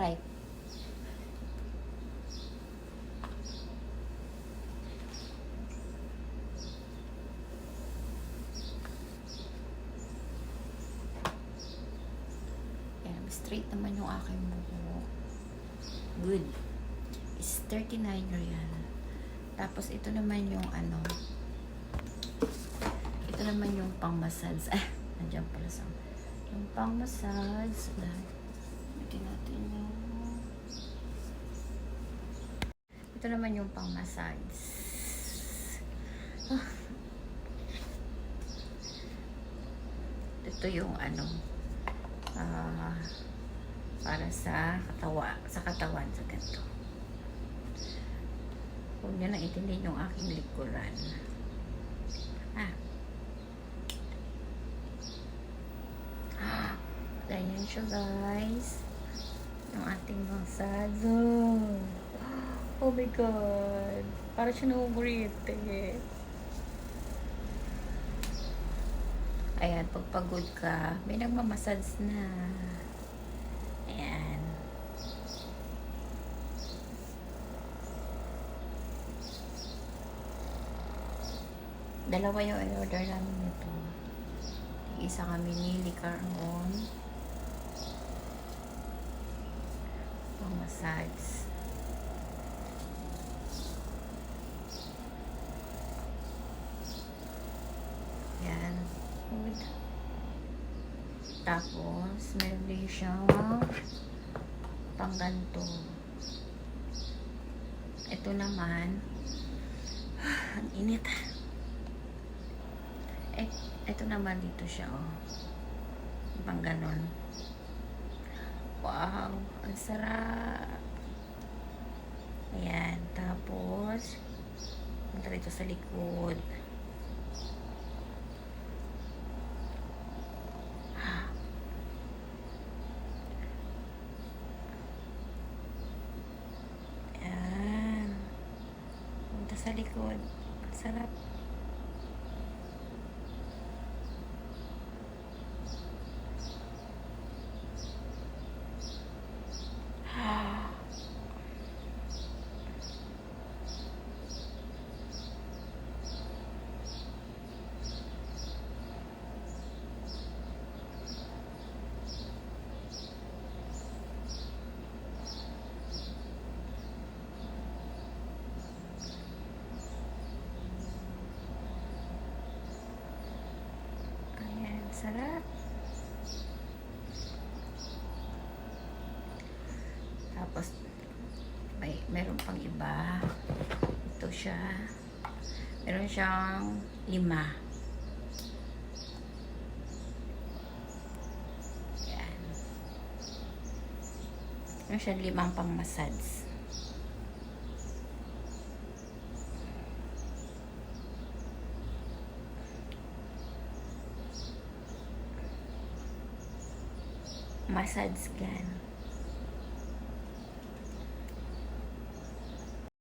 Right. Yan, straight naman yung aking buhok. Good. Is 39 real. Tapos ito naman yung ano. Ito naman yung pang massage. Ah, nandiyan pala sa yung pang massage. Ito natin yung ito naman yung pang massage. Ah. Ito yung ano ah para sa katawa, sa katawan sa ganito. Huwag niyo nang intindihin yung aking likuran. Ah. Ah. Ganyan siya guys. Yung ating massage. Oh my God. Para siya nangugurite. Ayan, pag pagod ka, may nagmamassage na. Ayan. Dalawa yung order namin nito. Isa kami ni Carmon. Pang massage. Yan. Good. Tapos, meron din siyang pangganto. Ito naman, ang init. Eh, ito naman dito siya, oh. Pang ganon. Wow, ang sarap. Ayan, tapos, punta rito sa likod. Ayan. Punta sa likod. Sarap. Ayan, sarap. Tapos, may, meron pang iba. Ito siya. Meron siyang lima. Ayan. Meron siyang limang pang massage. Massage gun.